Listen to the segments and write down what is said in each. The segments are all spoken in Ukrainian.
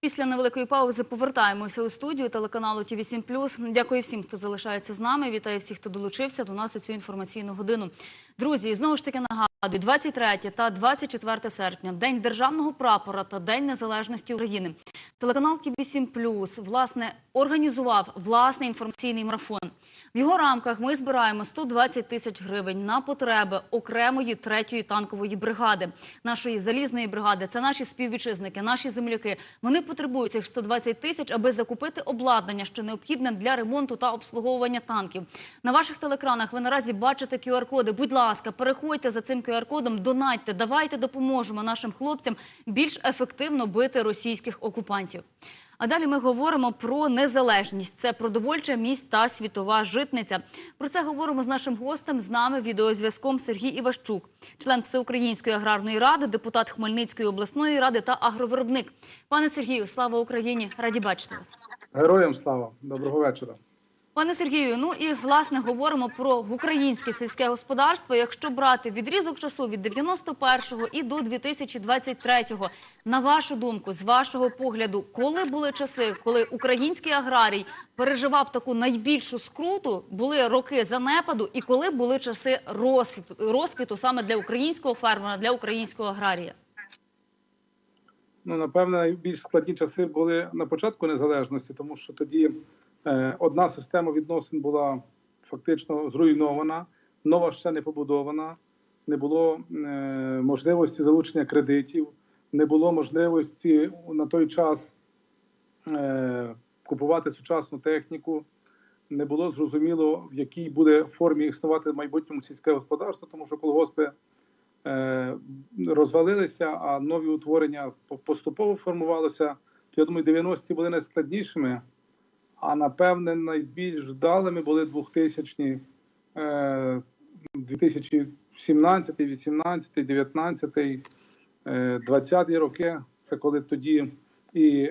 Після невеликої паузи повертаємося у студію телеканалу ТІВІ 7 Дякую всім, хто залишається з нами. Вітаю всіх, хто долучився до нас у цю інформаційну годину. Друзі, знову ж таки нагадую, 23 та 24 серпня, День державного прапора та День Незалежності України. Телеканал ТІВІ 7 власне організував власний інформаційний марафон. Його рамках ми збираємо 120 тисяч гривень на потреби окремої третьої танкової бригади, нашої залізної бригади. Це наші співвітчизники, наші земляки. Вони потребують цих 120 тисяч, аби закупити обладнання, що необхідне для ремонту та обслуговування танків. На ваших телекранах ви наразі бачите QR-коди. Будь ласка, переходьте за цим QR-кодом, донатьте, давайте допоможемо нашим хлопцям більш ефективно бити російських окупантів. А далі ми говоримо про незалежність. Це продовольча місь та світова житниця. Про це говоримо з нашим гостем. З нами відеозв'язком Сергій Іващук, член Всеукраїнської аграрної ради, депутат Хмельницької обласної ради та агровиробник. Пане Сергію, слава Україні! Раді бачити вас. Героям слава, доброго вечора. Пане Сергію, ну і власне говоримо про українське сільське господарство. Якщо брати відрізок часу від 91-го і до 2023-го, на вашу думку, з вашого погляду, коли були часи, коли український аграрій переживав таку найбільшу скруту, були роки занепаду, і коли були часи розквіту, розквіту саме для українського фермера, для українського аграрія? Ну, напевне, найбільш складні часи були на початку незалежності, тому що тоді одна система відносин була фактично зруйнована, нова ще не побудована, не було е, можливості залучення кредитів, не було можливості на той час е, купувати сучасну техніку. Не було зрозуміло, в якій буде формі існувати в майбутньому сільське господарство, тому що колгоспи е, розвалилися, а нові утворення поступово формувалися. Я думаю, 90-ті були найскладнішими, а напевне найбільш вдалими були 2000-ні, е, 2017, 18, 19, е, 20 роки. Це коли тоді і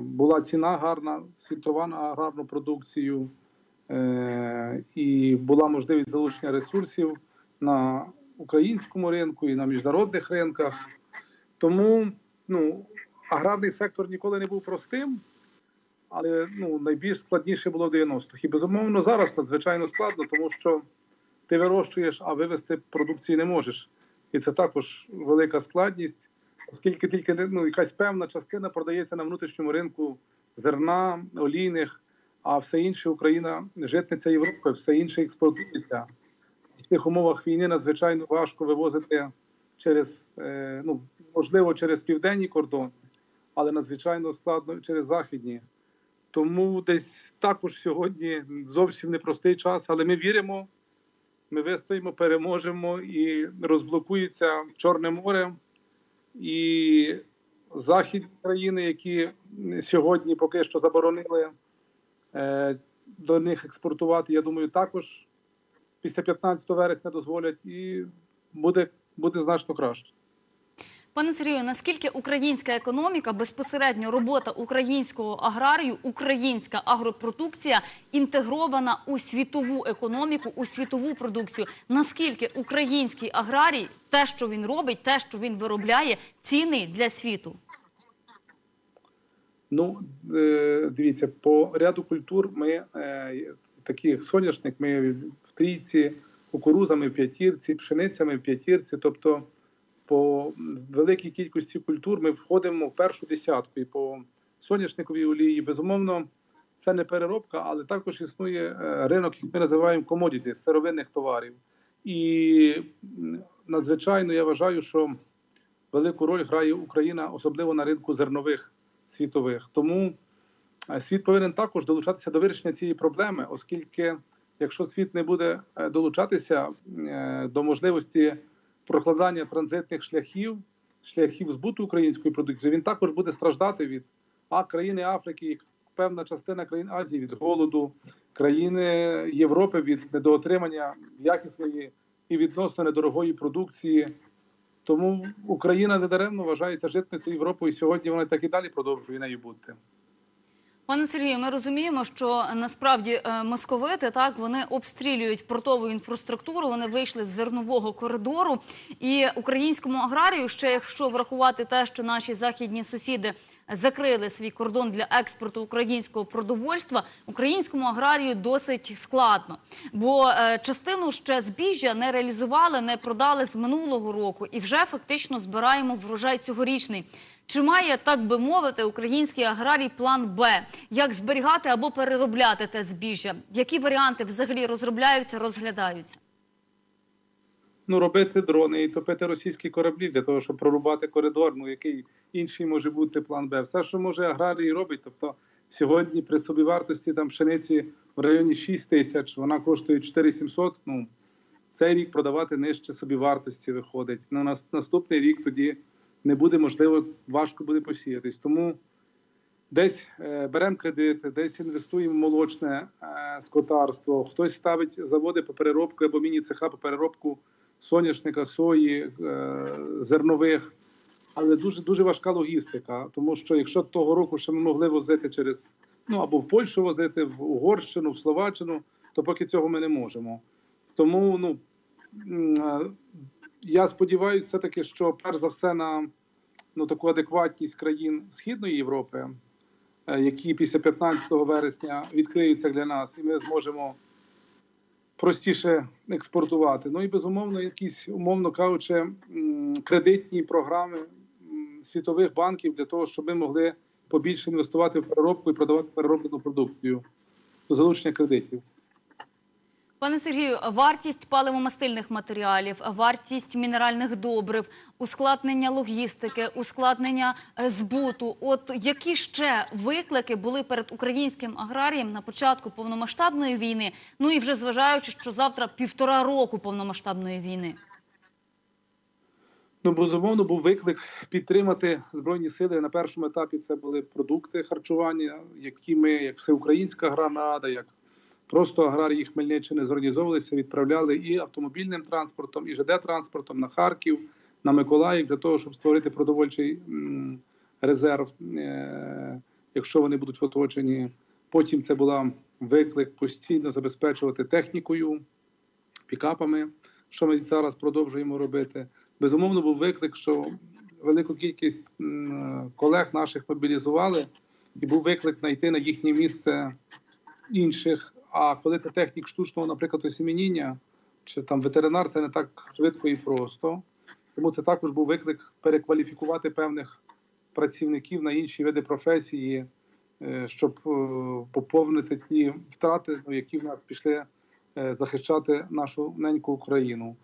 була ціна гарна, світова на аграрну продукцію, е, і була можливість залучення ресурсів на українському ринку і на міжнародних ринках. Тому ну, аграрний сектор ніколи не був простим, але ну, найбільш складніше було в 90-х. І безумовно зараз надзвичайно складно, тому що ти вирощуєш, а вивезти продукції не можеш. І це також велика складність, оскільки тільки ну, якась певна частина продається на внутрішньому ринку зерна, олійних, а все інше Україна житниця Європи, все інше експортується. В тих умовах війни надзвичайно важко вивозити через, е, ну, можливо, через південні кордони, але надзвичайно складно через західні. Тому десь також сьогодні зовсім непростий час, але ми віримо, ми вистоїмо, переможемо і розблокується Чорне море і західні країни, які сьогодні поки що заборонили е, до них експортувати. Я думаю, також після 15 вересня дозволять, і буде, буде значно краще. Пане Сергію, наскільки українська економіка, безпосередньо робота українського аграрію, українська агропродукція інтегрована у світову економіку, у світову продукцію? Наскільки український аграрій, те, що він робить, те, що він виробляє, цінний для світу? Ну, е, дивіться, по ряду культур ми е, таких соняшник, ми в трійці, кукурузами в п'ятірці, пшеницями в п'ятірці. Тобто, по великій кількості культур ми входимо в першу десятку. І по соняшниковій олії, безумовно, це не переробка, але також існує е, ринок, який ми називаємо комодіті, сировинних товарів. І надзвичайно я вважаю, що велику роль грає Україна, особливо на ринку зернових світових. Тому е, світ повинен також долучатися до вирішення цієї проблеми, оскільки якщо світ не буде е, долучатися до можливості прокладання транзитних шляхів, шляхів збуту української продукції, він також буде страждати від а країни Африки, певна частина країн Азії від голоду, країни Європи від недоотримання якісної і відносно недорогої продукції. Тому Україна недаремно вважається житницею Європи, і сьогодні вона так і далі продовжує нею бути. Пане Сергію, ми розуміємо, що насправді е, московити так вони обстрілюють портову інфраструктуру. Вони вийшли з зернового коридору. І українському аграрію, ще якщо врахувати те, що наші західні сусіди закрили свій кордон для експорту українського продовольства, українському аграрію досить складно. Бо е, частину ще збіжжя не реалізували, не продали з минулого року, і вже фактично збираємо врожай цьогорічний. Чи має, так би мовити, український аграрій план Б? Як зберігати або переробляти те збіжжя? Які варіанти взагалі розробляються, розглядаються? Ну, робити дрони і топити російські кораблі для того, щоб прорубати коридор. Ну, який інший може бути план Б? Все, що може аграрій робить. Тобто сьогодні при собівартості там пшениці в районі 6 тисяч, вона коштує 4700, Ну цей рік продавати нижче собівартості виходить. На наступний рік тоді не буде можливо, важко буде посіятись. Тому десь е, беремо кредити, десь інвестуємо в молочне е, скотарство, хтось ставить заводи по переробку або міні-цеха по переробку соняшника, сої, е, зернових. Але дуже дуже важка логістика, тому що якщо того року ще ми могли возити через ну або в Польщу возити, в Угорщину, в Словаччину, то поки цього ми не можемо. Тому ну я сподіваюся, все таки, що перш за все на ну таку адекватність країн Східної Європи, е, які після 15 вересня відкриються для нас, і ми зможемо простіше експортувати. Ну і безумовно, якісь, умовно кажучи, кредитні програми світових банків для того, щоб ми могли побільше інвестувати в переробку і продавати перероблену продукцію до залучення кредитів. Пане Сергію, вартість паливомастильних матеріалів, вартість мінеральних добрив, ускладнення логістики, ускладнення е, збуту. От які ще виклики були перед українським аграрієм на початку повномасштабної війни? Ну і вже зважаючи, що завтра півтора року повномасштабної війни. Ну, безумовно, був виклик підтримати збройні сили. На першому етапі це були продукти харчування, які ми, як всеукраїнська гранада, як просто аграрії Хмельниччини зорганізовувалися, відправляли і автомобільним транспортом, і ЖД транспортом на Харків, на Миколаїв для того, щоб створити продовольчий резерв, е, якщо вони будуть оточені. Потім це була виклик постійно забезпечувати технікою, пікапами, що ми зараз продовжуємо робити. Безумовно, був виклик, що велику кількість колег наших мобілізували, і був виклик знайти на їхнє місце інших. А коли це технік штучного, наприклад, осімініння, чи там ветеринар, це не так швидко і просто. Тому це також був виклик перекваліфікувати певних працівників на інші види професії, е, щоб е, поповнити ті втрати, ну, які в нас пішли е, захищати нашу неньку Україну.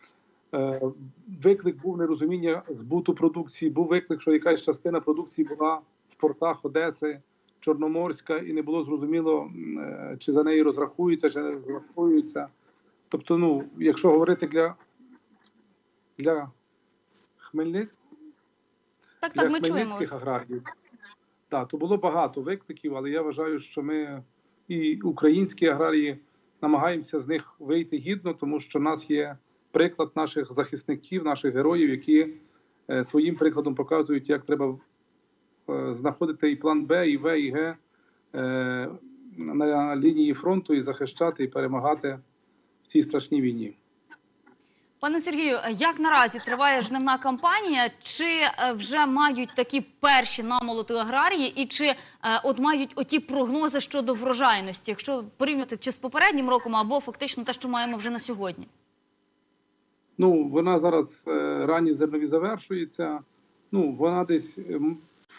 Виклик був нерозуміння збуту продукції. Був виклик, що якась частина продукції була в портах Одеси, Чорноморська, і не було зрозуміло, е, чи за неї розрахуються, чи не розрахуються. Тобто, ну, якщо говорити для, для Хмельницького, Так, для так, ми хмельницьких вас. аграріїв. Так, то було багато викликів, але я вважаю, що ми і українські аграрії намагаємося з них вийти гідно, тому що в нас є приклад наших захисників, наших героїв, які е, своїм прикладом показують, як треба знаходити і план Б, і В, і Г е, на лінії фронту і захищати, і перемагати в цій страшній війні. Пане Сергію, як наразі триває жнивна кампанія? Чи е, вже мають такі перші намолоти аграрії, і чи е, от мають оті прогнози щодо врожайності, якщо порівняти чи з попереднім роком, або фактично те, що маємо вже на сьогодні? Ну, вона зараз е, ранні зернові завершується. Ну, вона десь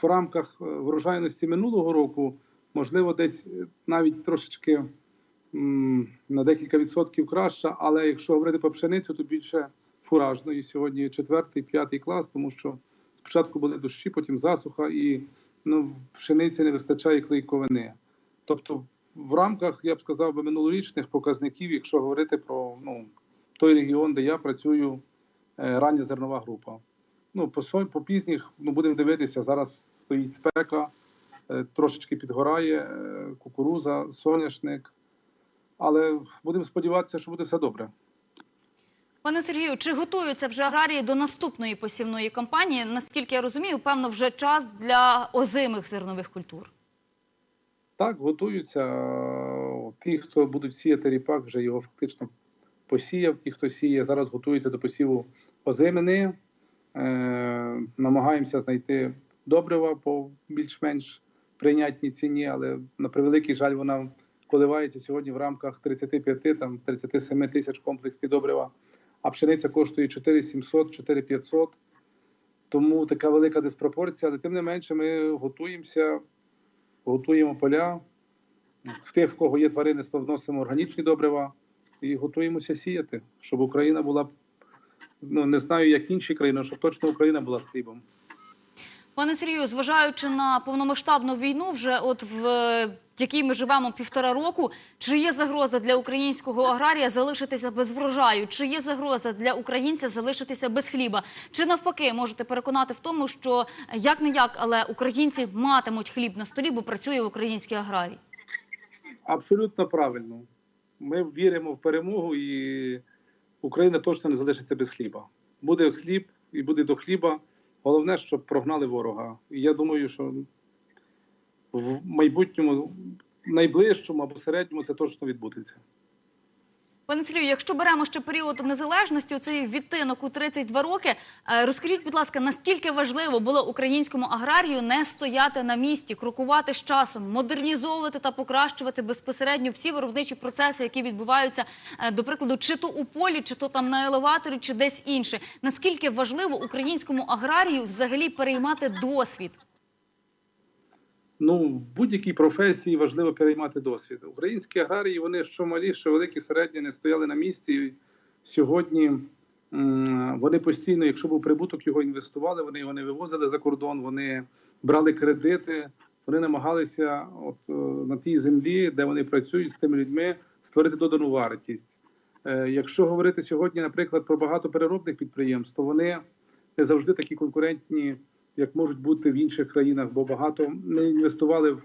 в рамках е, врожайності минулого року, можливо, десь е, навіть трошечки на декілька відсотків краща, але якщо говорити про пшеницю, то більше фуражної. Сьогодні четвертий, п'ятий клас, тому що спочатку були дощі, потім засуха, і ну, пшениці не вистачає клейковини. Тобто, в рамках, я б сказав, би минулорічних показників, якщо говорити про ну, той регіон, де я працюю, е, рання зернова група. Ну, по, по пізніх, ну, будемо дивитися, зараз стоїть спека, е, трошечки підгорає е, кукуруза, соняшник. Але будемо сподіватися, що буде все добре. Пане Сергію, чи готуються вже аграрії до наступної посівної кампанії? Наскільки я розумію, певно, вже час для озимих зернових культур. Так, готуються. Ті, хто будуть сіяти ріпак, вже його фактично посіяв. Ті, хто сіє, зараз готуються до посіву озимини. Е, намагаємося знайти добрива по більш-менш прийнятній ціні, але на превеликий жаль, вона коливається сьогодні в рамках 35 там 37 тисяч комплексні добрива. А пшениця коштує 4700, 4500. Тому така велика диспропорція. Але тим не менше, ми готуємося, готуємо поля. В тих, в кого є тваринництво, вносимо органічні добрива і готуємося сіяти, щоб Україна була ну не знаю, як інші країни, щоб точно Україна була з хлібом. Пане Сергію, зважаючи на повномасштабну війну, вже от в е, якій ми живемо півтора року, чи є загроза для українського аграрія залишитися без врожаю? Чи є загроза для українця залишитися без хліба? Чи навпаки можете переконати в тому, що як не як, але українці матимуть хліб на столі, бо працює в українській аграрії? Абсолютно правильно. Ми віримо в перемогу, і Україна точно не залишиться без хліба. Буде хліб і буде до хліба. Головне, щоб прогнали ворога. І я думаю, що в майбутньому, найближчому або середньому це точно відбудеться. Пане Сергію, якщо беремо ще період незалежності, цей відтинок у 32 роки, е, розкажіть, будь ласка, наскільки важливо було українському аграрію не стояти на місці, крокувати з часом, модернізовувати та покращувати безпосередньо всі виробничі процеси, які відбуваються, е, до прикладу, чи то у полі, чи то там на елеваторі, чи десь інше. Наскільки важливо українському аграрію взагалі переймати досвід? Ну, в будь-якій професії важливо переймати досвід. Українські аграрії, вони що малі, що великі, середні, не стояли на місці. І сьогодні вони постійно, якщо був прибуток, його інвестували, вони його не вивозили за кордон, вони брали кредити, вони намагалися от, е, на тій землі, де вони працюють з тими людьми, створити додану вартість. Е, Якщо говорити сьогодні, наприклад, про багатопереробних підприємств, то вони не завжди такі конкурентні як можуть бути в інших країнах, бо багато не інвестували в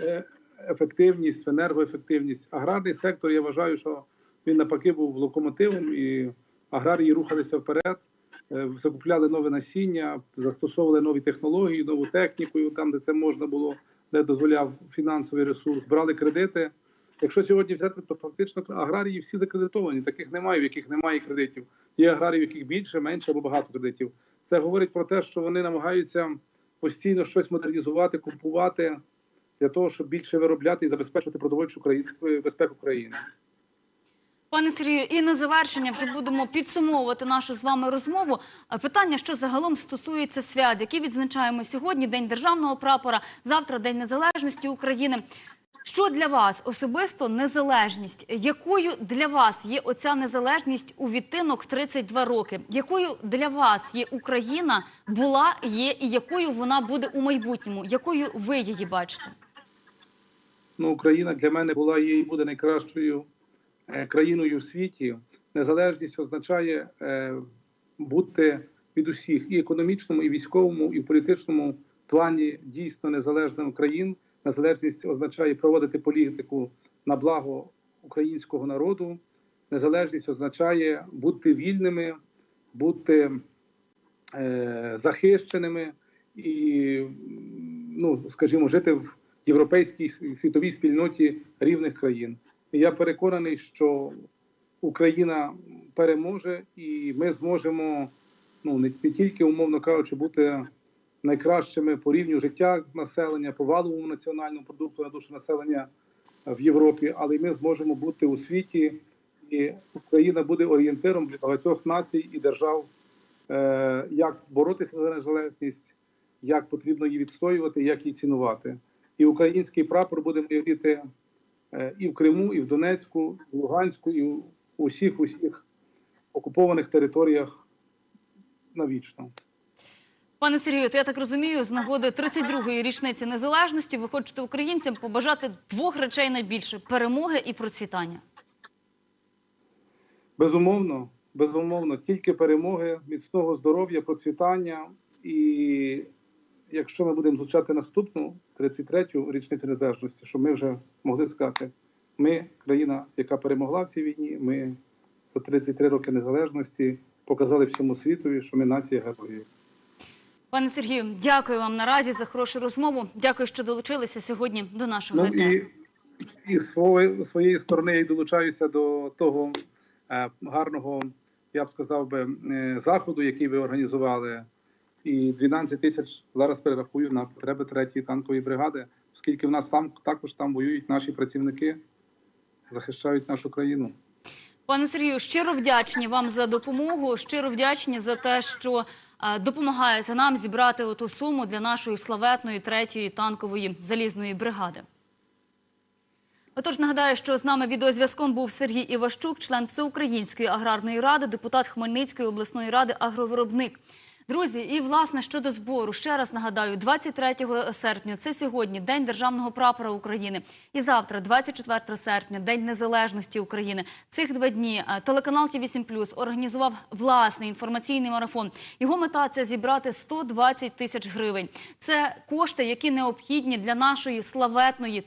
е, ефективність, в енергоефективність. Аграрний сектор, я вважаю, що він навпаки був локомотивом, і аграрії рухалися вперед, е, закупляли нове насіння, застосовували нові технології, нову техніку, там, де це можна було, де дозволяв фінансовий ресурс, брали кредити. Якщо сьогодні взяти, то фактично аграрії всі закредитовані. Таких немає, в яких немає кредитів. Є аграрії, в яких більше, менше або багато кредитів. Це говорить про те, що вони намагаються постійно щось модернізувати, купувати для того, щоб більше виробляти і забезпечувати продовольчу країну безпеку країни. Пане Сергію, і на завершення вже будемо підсумовувати нашу з вами розмову. Питання, що загалом стосується свят, які відзначаємо сьогодні: День державного прапора, завтра День Незалежності України. Що для вас особисто незалежність? Якою для вас є оця незалежність у відтинок 32 роки? Якою для вас є Україна була, є і якою вона буде у майбутньому? Якою ви її бачите? Ну, Україна для мене була є і буде найкращою е, країною в світі. Незалежність означає е, бути від усіх і економічному, і військовому, і в політичному плані дійсно незалежним країн. Незалежність означає проводити політику на благо українського народу. Незалежність означає бути вільними, бути е, захищеними і, ну, скажімо, жити в європейській світовій спільноті рівних країн. І я переконаний, що Україна переможе, і ми зможемо ну не, тільки умовно кажучи, бути найкращими по рівню життя населення, по валовому національному продукту на душу населення в Європі, але й ми зможемо бути у світі, і Україна буде орієнтиром для багатьох націй і держав, е, як боротися за незалежність, як потрібно її відстоювати, як її цінувати. І український прапор буде майоріти е, і в Криму, і в Донецьку, і в Луганську, і в усіх усіх окупованих територіях навічно. Пане Сергію, то я так розумію, з нагоди 32-ї річниці незалежності ви хочете українцям побажати двох речей найбільше перемоги і процвітання. Безумовно, безумовно, тільки перемоги, міцного здоров'я, процвітання. І якщо ми будемо звучати наступну 33-ю річницю незалежності, щоб ми вже могли сказати, ми країна, яка перемогла в цій війні, ми за 33 роки незалежності показали всьому світові, що ми нація героїв. Пане Сергію, дякую вам наразі за хорошу розмову. Дякую, що долучилися сьогодні до нашого Ну і, і з своєї, сторони я долучаюся до того е, гарного, я б сказав би, е, заходу, який ви організували. І 12 тисяч зараз перерахую на потреби третьої танкової бригади, оскільки в нас там також там воюють наші працівники, захищають нашу країну. Пане Сергію, щиро вдячні вам за допомогу. Щиро вдячні за те, що допомагаєте нам зібрати оту суму для нашої славетної третьої танкової залізної бригади. Отож, нагадаю, що з нами відеозв'язком був Сергій Іващук, член Всеукраїнської аграрної ради, депутат Хмельницької обласної ради, агровиробник. Друзі, і власне щодо збору, ще раз нагадаю, 23 серпня це сьогодні День державного прапора України. І завтра, 24 серпня, День Незалежності України. Цих два дні е, телеканал Ті 8 організував власний інформаційний марафон. Його мета це зібрати 120 тисяч гривень. Це кошти, які необхідні для нашої славетної